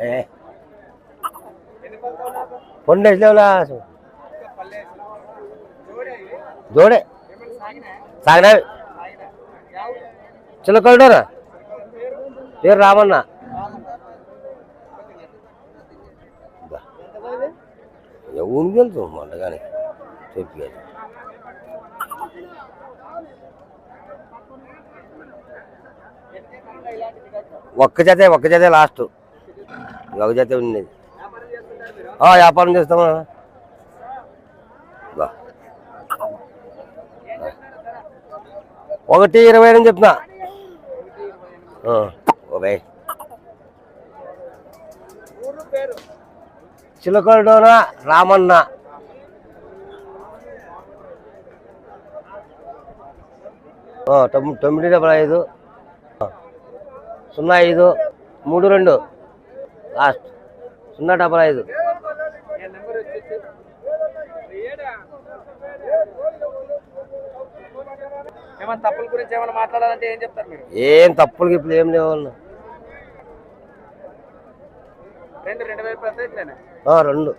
ఏ. పొండేసి లేవులా జోడే. సాగినవి చిలకడోరా పేరు రామన్న. ఎవరికి వెళ్తాం మాట కానీ చెప్పి ఒక్క జతే ఒక్క జతే లాస్ట్. ఒక జతే ఉండేది వ్యాపారం చేస్తామా? ఒకటి ఇరవై అని చెప్తున్నా ఓకే ఓ చిలకడోన రామన్న. తొమ్మిది డెబ్బై ఐదు. సున్నా ఐదు మూడు రెండు. లాస్ట్. సున్నా డబల్ ఐదు. గురించి మాట్లాడాలంటే ఏం చెప్తారు ఏం తప్పులు ఇప్పుడు ఏం లేవు రెండు రెండు